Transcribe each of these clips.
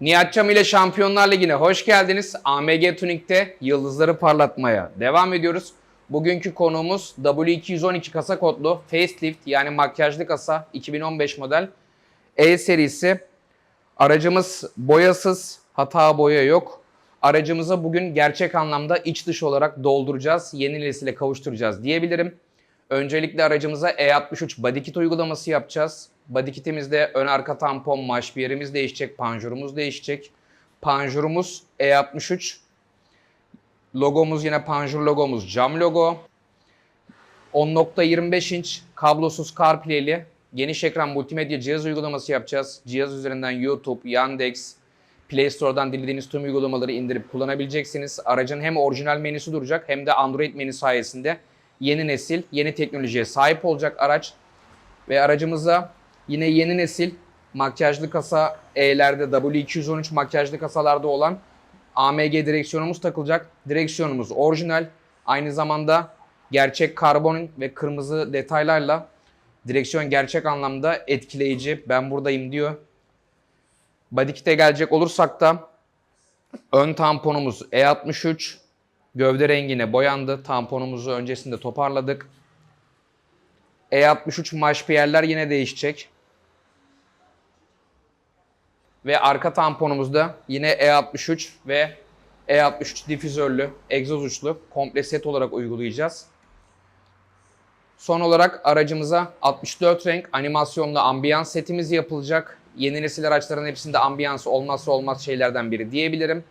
Nihat Çam ile Şampiyonlar Ligi'ne hoş geldiniz. AMG Tuning'de yıldızları parlatmaya devam ediyoruz. Bugünkü konuğumuz W212 kasa kodlu facelift yani makyajlı kasa 2015 model E serisi. Aracımız boyasız, hata boya yok. Aracımıza bugün gerçek anlamda iç dış olarak dolduracağız, yeni nesile kavuşturacağız diyebilirim. Öncelikle aracımıza E63 body kit uygulaması yapacağız. Body kitimizde ön arka tampon, maş bir yerimiz değişecek, panjurumuz değişecek. Panjurumuz E63. Logomuz yine panjur logomuz cam logo. 10.25 inç kablosuz CarPlay'li geniş ekran multimedya cihaz uygulaması yapacağız. Cihaz üzerinden YouTube, Yandex, Play Store'dan dilediğiniz tüm uygulamaları indirip kullanabileceksiniz. Aracın hem orijinal menüsü duracak hem de Android menü sayesinde yeni nesil, yeni teknolojiye sahip olacak araç. Ve aracımıza yine yeni nesil makyajlı kasa E'lerde W213 makyajlı kasalarda olan AMG direksiyonumuz takılacak. Direksiyonumuz orijinal. Aynı zamanda gerçek karbon ve kırmızı detaylarla direksiyon gerçek anlamda etkileyici. Ben buradayım diyor. Body kit'e gelecek olursak da ön tamponumuz E63. Gövde rengine boyandı. Tamponumuzu öncesinde toparladık. E63 maşpiyerler yine değişecek. Ve arka tamponumuzda yine E63 ve E63 difüzörlü, egzoz uçlu komple set olarak uygulayacağız. Son olarak aracımıza 64 renk animasyonlu ambiyans setimiz yapılacak. Yeni nesil araçların hepsinde ambiyans olmazsa olmaz şeylerden biri diyebilirim.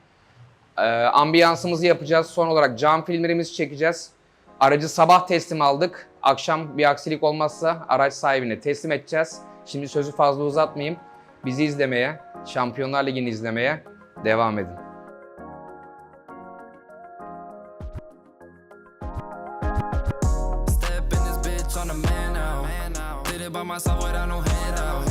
Ee, ambiyansımızı yapacağız. Son olarak cam filmlerimizi çekeceğiz. Aracı sabah teslim aldık. Akşam bir aksilik olmazsa araç sahibine teslim edeceğiz. Şimdi sözü fazla uzatmayayım. Bizi izlemeye, Şampiyonlar Ligi'ni izlemeye devam edin. Step in this bitch on a man now. Did it by myself without no handout.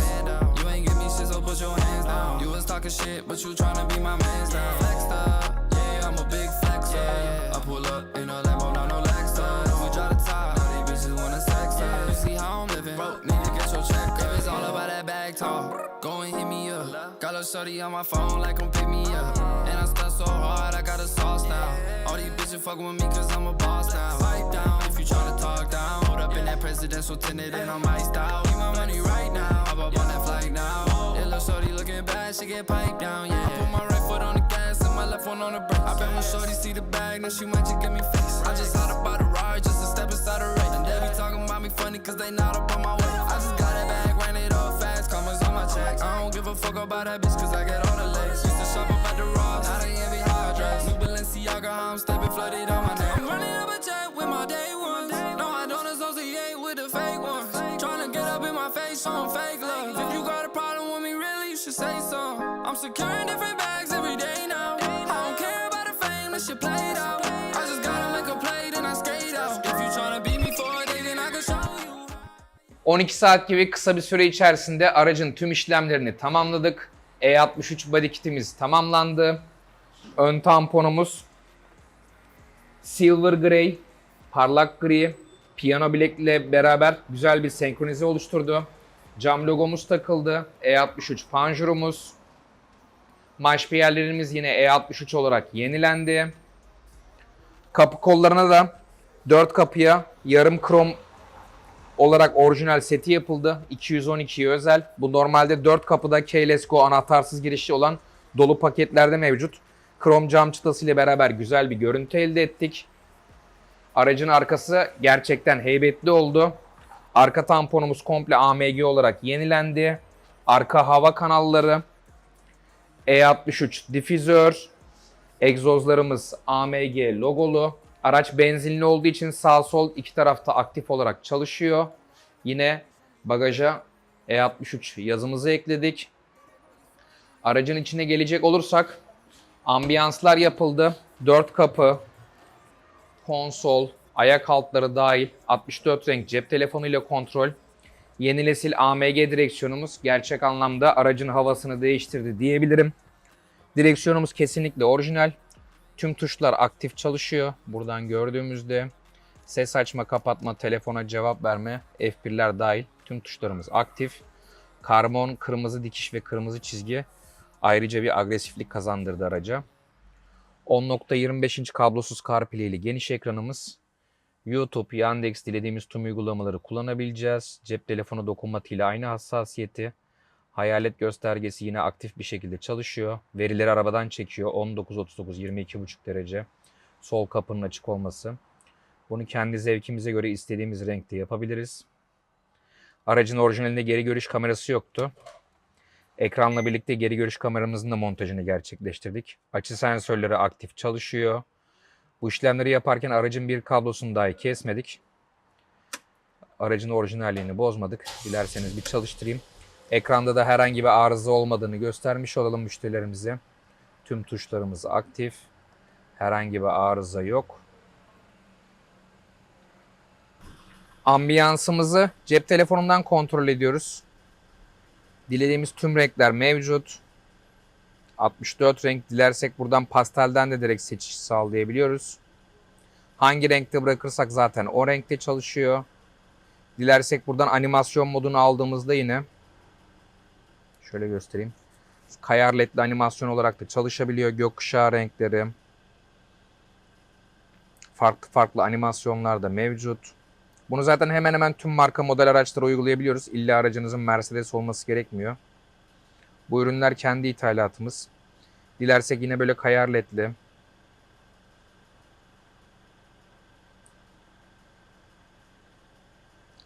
You ain't give me shit, so put your hands down. You was talking shit, but you tryna be my man's now. Flexed up, yeah, I'm a big flexer. I pull up in a up. A shorty on my phone, like come pick me up. And I stunt so hard, I got a sauce now. All these bitches fucking with me, cause I'm a boss now. Pipe down if you tryna talk down. Hold up in that presidential tinted and I'm iced out. Need my money right now. Hop up on that flight now. That little shorty looking bad, she get piped down, yeah. I put my right foot on the gas and my left one on the brake. I bet when shorty see the bag, then she might just give me face. I just to buy the ride just to step inside the race. And they be talking about me funny cause they not up about that bitch cause I get all the legs. Used to shop up at the Ross, now they envy how I dress. New Balenciaga, how I'm stepping flooded on my neck. I'm running up a check with my day ones. No, I don't associate with the fake ones. Tryna get up in my face, showing fake love. If you got a problem with me, really, you should say so. I'm securing different bags every day now. I don't care about the fame, that shit played out. 12 saat gibi kısa bir süre içerisinde aracın tüm işlemlerini tamamladık. E63 body kitimiz tamamlandı. Ön tamponumuz silver gray, parlak gri, piyano bilekle beraber güzel bir senkronize oluşturdu. Cam logomuz takıldı. E63 panjurumuz. Maşpiyerlerimiz yine E63 olarak yenilendi. Kapı kollarına da 4 kapıya yarım krom olarak orijinal seti yapıldı. 212'ye özel. Bu normalde 4 kapıda Keyless Go anahtarsız girişi olan dolu paketlerde mevcut. Krom cam çıtası ile beraber güzel bir görüntü elde ettik. Aracın arkası gerçekten heybetli oldu. Arka tamponumuz komple AMG olarak yenilendi. Arka hava kanalları, E63 difüzör, egzozlarımız AMG logolu. Araç benzinli olduğu için sağ sol iki tarafta aktif olarak çalışıyor. Yine bagaja E63 yazımızı ekledik. Aracın içine gelecek olursak ambiyanslar yapıldı. 4 kapı, konsol, ayak altları dahil 64 renk cep telefonuyla kontrol. Yeni nesil AMG direksiyonumuz gerçek anlamda aracın havasını değiştirdi diyebilirim. Direksiyonumuz kesinlikle orijinal. Tüm tuşlar aktif çalışıyor. Buradan gördüğümüzde ses açma, kapatma, telefona cevap verme, F1'ler dahil tüm tuşlarımız aktif. Karbon, kırmızı dikiş ve kırmızı çizgi Ayrıca bir agresiflik kazandırdı araca. 10.25 inç kablosuz CarPlay'li geniş ekranımız. YouTube, Yandex dilediğimiz tüm uygulamaları kullanabileceğiz. Cep telefonu dokunmatiğiyle aynı hassasiyeti. Hayalet göstergesi yine aktif bir şekilde çalışıyor. Verileri arabadan çekiyor. 19.39 22.5 derece. Sol kapının açık olması. Bunu kendi zevkimize göre istediğimiz renkte yapabiliriz. Aracın orijinalinde geri görüş kamerası yoktu. Ekranla birlikte geri görüş kameramızın da montajını gerçekleştirdik. Açı sensörleri aktif çalışıyor. Bu işlemleri yaparken aracın bir kablosunu dahi kesmedik. Aracın orijinalliğini bozmadık. Dilerseniz bir çalıştırayım. Ekranda da herhangi bir arıza olmadığını göstermiş olalım müşterilerimize. Tüm tuşlarımız aktif. Herhangi bir arıza yok. Ambiyansımızı cep telefonundan kontrol ediyoruz. Dilediğimiz tüm renkler mevcut. 64 renk dilersek buradan pastelden de direkt seçiş sağlayabiliyoruz. Hangi renkte bırakırsak zaten o renkte çalışıyor. Dilersek buradan animasyon modunu aldığımızda yine şöyle göstereyim. Kayar ledli animasyon olarak da çalışabiliyor. Gökkuşağı renkleri. Farklı farklı animasyonlar da mevcut. Bunu zaten hemen hemen tüm marka model araçlara uygulayabiliyoruz. İlla aracınızın Mercedes olması gerekmiyor. Bu ürünler kendi ithalatımız. Dilersek yine böyle kayar ledli.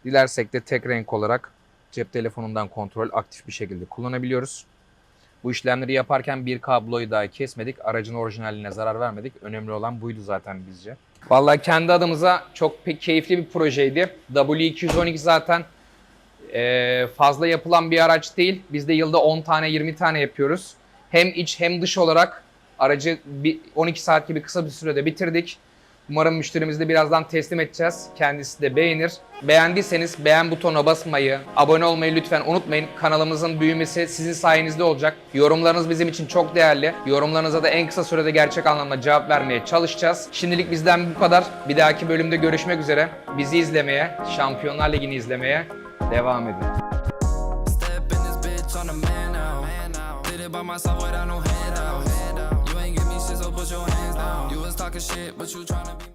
Dilersek de tek renk olarak cep telefonundan kontrol aktif bir şekilde kullanabiliyoruz. Bu işlemleri yaparken bir kabloyu dahi kesmedik. Aracın orijinaline zarar vermedik. Önemli olan buydu zaten bizce. Vallahi kendi adımıza çok pek keyifli bir projeydi. W212 zaten e, fazla yapılan bir araç değil. Biz de yılda 10 tane 20 tane yapıyoruz. Hem iç hem dış olarak aracı bir 12 saat gibi kısa bir sürede bitirdik. Umarım müşterimizi birazdan teslim edeceğiz. Kendisi de beğenir. Beğendiyseniz beğen butonuna basmayı, abone olmayı lütfen unutmayın. Kanalımızın büyümesi sizin sayenizde olacak. Yorumlarınız bizim için çok değerli. Yorumlarınıza da en kısa sürede gerçek anlamda cevap vermeye çalışacağız. Şimdilik bizden bu kadar. Bir dahaki bölümde görüşmek üzere. Bizi izlemeye, Şampiyonlar Ligi'ni izlemeye devam edin. You was talking shit, but you tryna be.